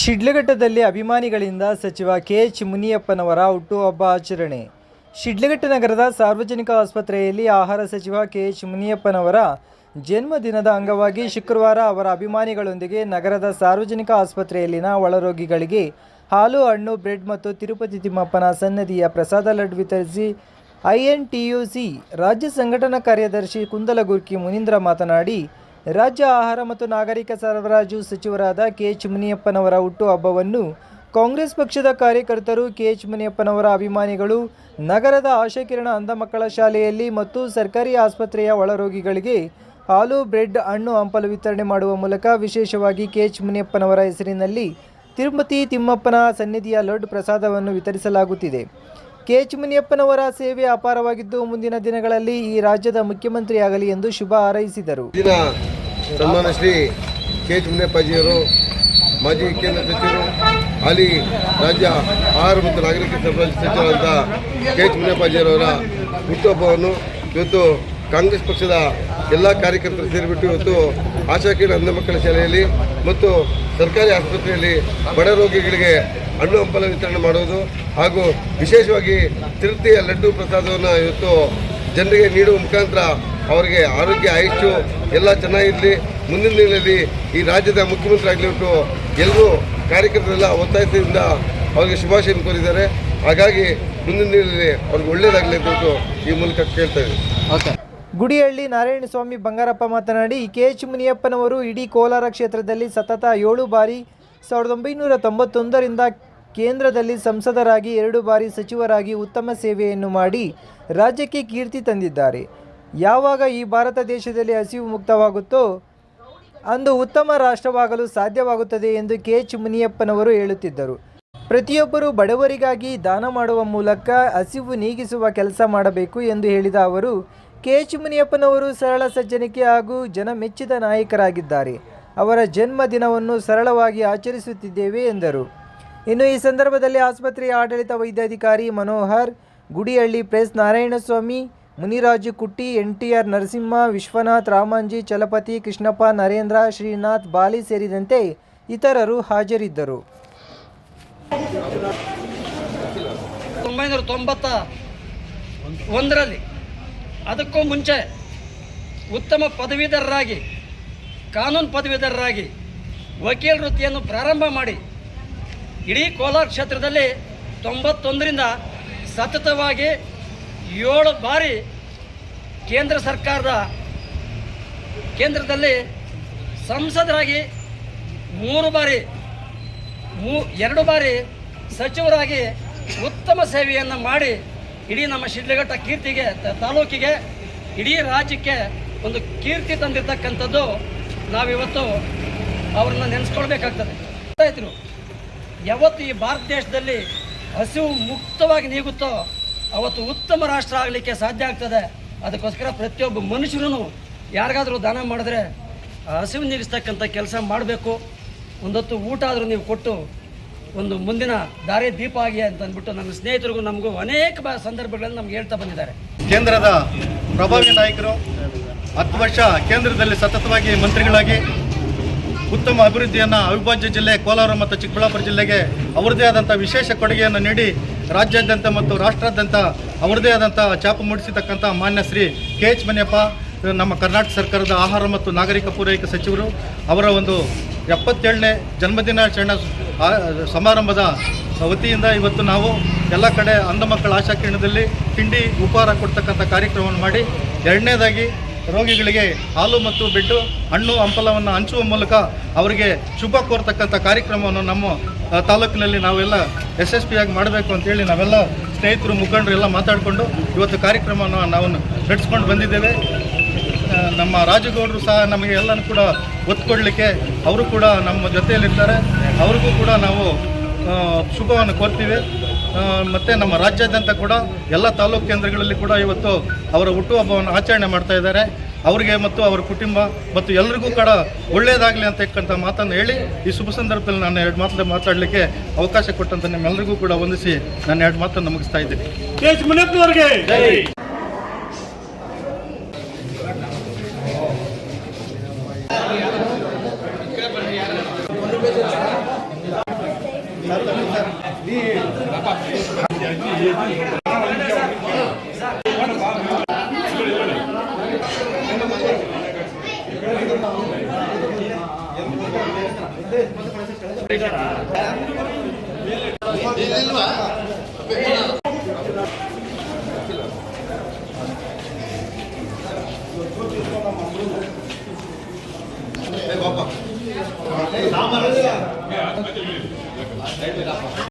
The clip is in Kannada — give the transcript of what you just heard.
ಶಿಡ್ಲಘಟ್ಟದಲ್ಲಿ ಅಭಿಮಾನಿಗಳಿಂದ ಸಚಿವ ಕೆ ಎಚ್ ಮುನಿಯಪ್ಪನವರ ಹುಟ್ಟುಹಬ್ಬ ಆಚರಣೆ. ಶಿಡ್ಲಘಟ್ಟ ನಗರದ ಸಾರ್ವಜನಿಕ ಆಸ್ಪತ್ರೆಯಲ್ಲಿ ಆಹಾರ ಸಚಿವ ಕೆ ಎಚ್ ಮುನಿಯಪ್ಪನವರ ಜನ್ಮದಿನದ ಅಂಗವಾಗಿ ಶುಕ್ರವಾರ ಅವರ ಅಭಿಮಾನಿಗಳೊಂದಿಗೆ ನಗರದ ಸಾರ್ವಜನಿಕ ಆಸ್ಪತ್ರೆಯಲ್ಲಿನ ಒಳರೋಗಿಗಳಿಗೆ ಹಾಲು, ಹಣ್ಣು, ಬ್ರೆಡ್ ಮತ್ತು ತಿರುಪತಿ ತಿಮ್ಮಪ್ಪನ ಸನ್ನದಿಯ ಪ್ರಸಾದ ಲಡ್ಡು ವಿತರಿಸಿ ಐಎನ್ಟಿಯುಸಿ ರಾಜ್ಯ ಸಂಘಟನಾ ಕಾರ್ಯದರ್ಶಿ ಕುಂದಲಗುರ್ಕಿ ಮುನೀಂದ್ರ ಮಾತನಾಡಿ ರಾಜ್ಯ ಆಹಾರ ಮತ್ತು ನಾಗರಿಕ ಸರಬರಾಜು ಸಚಿವರಾದ ಕೆ ಎಚ್ ಮುನಿಯಪ್ಪನವರ ಹುಟ್ಟುಹಬ್ಬವನ್ನು ಕಾಂಗ್ರೆಸ್ ಪಕ್ಷದ ಕಾರ್ಯಕರ್ತರು ಕೆ ಎಚ್ ಮುನಿಯಪ್ಪನವರ ಅಭಿಮಾನಿಗಳು, ನಗರದ ಆಶಾಕಿರಣ ಅಂಧ ಮಕ್ಕಳ ಶಾಲೆಯಲ್ಲಿ ಮತ್ತು ಸರ್ಕಾರಿ ಆಸ್ಪತ್ರೆಯ ಒಳರೋಗಿಗಳಿಗೆ ಹಾಲು, ಬ್ರೆಡ್, ಹಣ್ಣು, ಹಂಪಲು ವಿತರಣೆ ಮಾಡುವ ಮೂಲಕ ವಿಶೇಷವಾಗಿ ಕೆ ಎಚ್ ಮುನಿಯಪ್ಪನವರ ಹೆಸರಿನಲ್ಲಿ ತಿರುಮತಿ ತಿಮ್ಮಪ್ಪನ ಸನ್ನಿಧಿಯ ಲಡ್ಡು ಪ್ರಸಾದವನ್ನು ವಿತರಿಸಲಾಗುತ್ತಿದೆ. ಕೆ ಎಚ್ ಸೇವೆ ಅಪಾರವಾಗಿದ್ದು ಮುಂದಿನ ದಿನಗಳಲ್ಲಿ ಈ ರಾಜ್ಯದ ಮುಖ್ಯಮಂತ್ರಿಯಾಗಲಿ ಎಂದು ಶುಭ ಹಾರೈಸಿದರು. ದಿನ ಸನ್ಮಾನ ಶ್ರೀ ಕೆ ಎಚ್ ಮಾಜಿ ಕೇಂದ್ರ ಸಚಿವರು, ಹಾಲಿ ರಾಜ್ಯ ಆಹಾರ ಮತ್ತು ನಾಗರಿಕ ಸರಬರಾಜು ಸಚಿವರಾದಂಥ ಕೆ ಎಚ್ ಮುನಿಯಪ್ಪಾಜಿಯವರ ಹುಟ್ಟುಹಬ್ಬವನ್ನು ಇವತ್ತು ಕಾಂಗ್ರೆಸ್ ಪಕ್ಷದ ಎಲ್ಲ ಕಾರ್ಯಕರ್ತರು ಸೇರಿಬಿಟ್ಟು ಇವತ್ತು ಆಶಾ ಕಿರಣ ಅಂಧ ಮಕ್ಕಳ ಶಾಲೆಯಲ್ಲಿ ಮತ್ತು ಸರ್ಕಾರಿ ಆಸ್ಪತ್ರೆಯಲ್ಲಿ ಬಡ ರೋಗಿಗಳಿಗೆ ಹಣ್ಣು ಹಂಪಲ ವಿತರಣೆ ಮಾಡೋದು ಹಾಗೂ ವಿಶೇಷವಾಗಿ ತಿರುಪತಿಯ ಲಡ್ಡು ಪ್ರಸಾದವನ್ನು ಇವತ್ತು ಜನರಿಗೆ ನೀಡುವ ಮುಖಾಂತರ ಅವರಿಗೆ ಆರೋಗ್ಯ, ಆಯುಷ್ಯು ಎಲ್ಲ ಚೆನ್ನಾಗಿರಲಿ. ಮುಂದಿನ ದಿನಗಳಲ್ಲಿ ಈ ರಾಜ್ಯದ ಮುಖ್ಯಮಂತ್ರಿ ಆಗಲಿಬಿಟ್ಟು ಎಲ್ಲರೂ ಕಾರ್ಯಕರ್ತರೆಲ್ಲ ಒತ್ತಾಯದಿಂದ ಅವರಿಗೆ ಶುಭಾಶಯ ಕೋರಿದ್ದಾರೆ. ಹಾಗಾಗಿ ಮುಂದಿನ ದಿನಗಳಲ್ಲಿ ಅವ್ರಿಗೆ ಒಳ್ಳೆಯದಾಗಲಿ ಅಂತ ಈ ಮೂಲಕ ಕೇಳ್ತಾ ಓಕೆ. ಗುಡಿಹಳ್ಳಿ ನಾರಾಯಣಸ್ವಾಮಿ ಬಂಗಾರಪ್ಪ ಮಾತನಾಡಿ ಕೆ ಎಚ್ ಮುನಿಯಪ್ಪನವರು ಇಡೀ ಕೋಲಾರ ಕ್ಷೇತ್ರದಲ್ಲಿ ಸತತ ಏಳು ಬಾರಿ ಸಾವಿರದ ಒಂಬೈನೂರ ತೊಂಬತ್ತೊಂದರಿಂದ ಕೇಂದ್ರದಲ್ಲಿ ಸಂಸದರಾಗಿ ಎರಡು ಬಾರಿ ಸಚಿವರಾಗಿ ಉತ್ತಮ ಸೇವೆಯನ್ನು ಮಾಡಿ ರಾಜ್ಯಕ್ಕೆ ಕೀರ್ತಿ ತಂದಿದ್ದಾರೆ. ಯಾವಾಗ ಈ ಭಾರತ ದೇಶದಲ್ಲಿ ಹಸಿವು ಮುಕ್ತವಾಗುತ್ತೋ ಅಂದು ಉತ್ತಮ ರಾಷ್ಟ್ರವಾಗಲು ಸಾಧ್ಯವಾಗುತ್ತದೆ ಎಂದು ಕೆ. ಎಚ್. ಮುನಿಯಪ್ಪನವರು ಹೇಳುತ್ತಿದ್ದರು. ಪ್ರತಿಯೊಬ್ಬರು ಬಡವರಿಗಾಗಿ ದಾನ ಮಾಡುವ ಮೂಲಕ ಹಸಿವು ನೀಗಿಸುವ ಕೆಲಸ ಮಾಡಬೇಕು ಎಂದು ಹೇಳಿದ ಅವರು, ಕೆ. ಎಚ್. ಮುನಿಯಪ್ಪನವರು ಸರಳ ಸಜ್ಜನಿಕೆ ಹಾಗೂ ಜನಮೆಚ್ಚಿದ ನಾಯಕರಾಗಿದ್ದಾರೆ. ಅವರ ಜನ್ಮದಿನವನ್ನು ಸರಳವಾಗಿ ಆಚರಿಸುತ್ತಿದ್ದೇವೆ ಎಂದರು. ಇನ್ನು ಈ ಸಂದರ್ಭದಲ್ಲಿ ಆಸ್ಪತ್ರೆಯ ಆಡಳಿತ ವೈದ್ಯಾಧಿಕಾರಿ Manohar, Gudihalli press Narayanaswamy, Muniraju Kutty N T R Narasimha, Vishwanath, Ramanji, Chalapathi, Krishnappa, Narendra, Srinath, Bali ಸೇರಿದಂತೆ ಇತರರು ಹಾಜರಿದ್ದರು. ಒಂಬೈನೂರ ತೊಂಬತ್ತ ಒಂದರಲ್ಲಿ ಅದಕ್ಕೂ ಮುಂಚೆ ಉತ್ತಮ ಪದವೀಧರರಾಗಿ, ಕಾನೂನು ಪದವೀಧರರಾಗಿ ವಕೀಲ ವೃತ್ತಿಯನ್ನು ಪ್ರಾರಂಭ ಮಾಡಿ ಇಡೀ ಕೋಲಾರ ಕ್ಷೇತ್ರದಲ್ಲಿ ತೊಂಬತ್ತೊಂದರಿಂದ ಸತತವಾಗಿ ಏಳು ಬಾರಿ ಕೇಂದ್ರ ಸರ್ಕಾರದ ಕೇಂದ್ರದಲ್ಲಿ ಸಂಸದರಾಗಿ ಮೂರು ಬಾರಿ, ಮೂ, ಎರಡು ಬಾರಿ ಸಚಿವರಾಗಿ ಉತ್ತಮ ಸೇವೆಯನ್ನು ಮಾಡಿ ಇಡೀ ನಮ್ಮ ಶಿಡ್ಲಘಟ್ಟ ಕೀರ್ತಿಗೆ ತಾಲೂಕಿಗೆ, ಇಡೀ ರಾಜ್ಯಕ್ಕೆ ಒಂದು ಕೀರ್ತಿ ತಂದಿರ್ತಕ್ಕಂಥದ್ದು ನಾವಿವತ್ತು ಅವ್ರನ್ನ ನೆನೆಸ್ಕೊಳ್ಬೇಕಾಗ್ತದೆ. ಆಯ್ತು ಯಾವತ್ತು ಈ ಭಾರತ ದೇಶದಲ್ಲಿ ಹಸಿವು ಮುಕ್ತವಾಗಿ ನೀಗುತ್ತೋ ಅವತ್ತು ಉತ್ತಮ ರಾಷ್ಟ್ರ ಆಗಲಿಕ್ಕೆ ಸಾಧ್ಯ ಆಗ್ತದೆ. ಅದಕ್ಕೋಸ್ಕರ ಪ್ರತಿಯೊಬ್ಬ ಮನುಷ್ಯರೂ ಯಾರಿಗಾದರೂ ದಾನ ಮಾಡಿದ್ರೆ ಹಸಿವು ನೀಗಿಸ್ತಕ್ಕಂಥ ಕೆಲಸ ಮಾಡಬೇಕು. ಒಂದೊತ್ತು ಊಟ ಆದರೂ ನೀವು ಕೊಟ್ಟು ಒಂದು ಮುಂದಿನ ದಾರಿ ದೀಪ ಆಗಿ ಅಂತ ಅಂದ್ಬಿಟ್ಟು ನಮ್ಮ ಸ್ನೇಹಿತರಿಗೂ ನಮಗೂ ಅನೇಕ ಸಂದರ್ಭಗಳಲ್ಲಿ ನಮ್ಗೆ ಹೇಳ್ತಾ ಬಂದಿದ್ದಾರೆ. ಕೇಂದ್ರದ ಪ್ರಭಾವಿ ನಾಯಕರು ಹತ್ತು ವರ್ಷ ಕೇಂದ್ರದಲ್ಲಿ ಸತತವಾಗಿ ಮಂತ್ರಿಗಳಾಗಿ ಉತ್ತಮ ಅಭಿವೃದ್ಧಿಯನ್ನು ಅವಿಭಾಜ್ಯ ಜಿಲ್ಲೆ ಕೋಲಾರ ಮತ್ತು ಚಿಕ್ಕಬಳ್ಳಾಪುರ ಜಿಲ್ಲೆಗೆ ಅವರದೇ ಆದಂಥ ವಿಶೇಷ ಕೊಡುಗೆಯನ್ನು ನೀಡಿ ರಾಜ್ಯಾದ್ಯಂತ ಮತ್ತು ರಾಷ್ಟ್ರಾದ್ಯಂತ ಅವರದೇ ಆದಂಥ ಛಾಪು ಮೂಡಿಸಿರ್ತಕ್ಕಂಥ ಮಾನ್ಯ ಶ್ರೀ ಕೆ ಎಚ್ ಮನಿಯಪ್ಪ ನಮ್ಮ ಕರ್ನಾಟಕ ಸರ್ಕಾರದ ಆಹಾರ ಮತ್ತು ನಾಗರಿಕ ಪೂರೈಕೆ ಸಚಿವರು ಅವರ ಒಂದು ಎಪ್ಪತ್ತೇಳನೇ ಜನ್ಮದಿನಾಚರಣೆ ಸಮಾರಂಭದ ವತಿಯಿಂದ ಇವತ್ತು ನಾವು ಎಲ್ಲ ಕಡೆ ಅಂಧ ಮಕ್ಕಳ ಆಶಾಕಿರಣದಲ್ಲಿ ತಿಂಡಿ ಉಪಹಾರ ಕೊಡ್ತಕ್ಕಂಥ ಕಾರ್ಯಕ್ರಮವನ್ನು ಮಾಡಿ ಎರಡನೇದಾಗಿ ರೋಗಿಗಳಿಗೆ ಹಾಲು ಮತ್ತು ಬೆಡ್ಡು, ಹಣ್ಣು, ಹಂಪಲವನ್ನು ಹಂಚುವ ಮೂಲಕ ಅವರಿಗೆ ಶುಭ ಕೋರ್ತಕ್ಕಂಥ ಕಾರ್ಯಕ್ರಮವನ್ನು ನಮ್ಮ ತಾಲೂಕಿನಲ್ಲಿ ನಾವೆಲ್ಲ ಯಶಸ್ವಿಯಾಗಿ ಮಾಡಬೇಕು ಅಂತೇಳಿ ನಾವೆಲ್ಲ ಸ್ನೇಹಿತರು, ಮುಖಂಡರು ಎಲ್ಲ ಮಾತಾಡಿಕೊಂಡು ಇವತ್ತು ಕಾರ್ಯಕ್ರಮವನ್ನು ನಾವು ನಡೆಸ್ಕೊಂಡು ಬಂದಿದ್ದೇವೆ. ನಮ್ಮ ರಾಜಗೌಡರು ಸಹ ನಮಗೆ ಎಲ್ಲನೂ ಕೂಡ ಒತ್ತು ಕೊಡಲಿಕ್ಕೆ ಅವರು ಕೂಡ ನಮ್ಮ ಜೊತೆಯಲ್ಲಿರ್ತಾರೆ. ಅವ್ರಿಗೂ ಕೂಡ ನಾವು ಶುಭವನ್ನು ಕೋರ್ತೀವಿ. ಮತ್ತು ನಮ್ಮ ರಾಜ್ಯಾದ್ಯಂತ ಕೂಡ ಎಲ್ಲ ತಾಲೂಕು ಕೇಂದ್ರಗಳಲ್ಲಿ ಕೂಡ ಇವತ್ತು ಅವರ ಹುಟ್ಟುಹಬ್ಬವನ್ನು ಆಚರಣೆ ಮಾಡ್ತಾ ಇದ್ದಾರೆ. ಅವರಿಗೆ ಮತ್ತು ಅವರ ಕುಟುಂಬ ಮತ್ತು ಎಲ್ಲರಿಗೂ ಕೂಡ ಒಳ್ಳೆಯದಾಗಲಿ ಅಂತಕ್ಕಂಥ ಮಾತನ್ನು ಹೇಳಿ ಈ ಶುಭ ಸಂದರ್ಭದಲ್ಲಿ ನಾನು ಎರಡು ಮಾತು ಮಾತಾಡಲಿಕ್ಕೆ ಅವಕಾಶ ಕೊಟ್ಟಂತ ನಿಮ್ಮೆಲ್ಲರಿಗೂ ಕೂಡ ವಂದಿಸಿ ನಾನು ಎರಡು ಮಾತನ್ನು ಮುಗಿಸ್ತಾ ಇದ್ದೀನಿ. ఎందుకు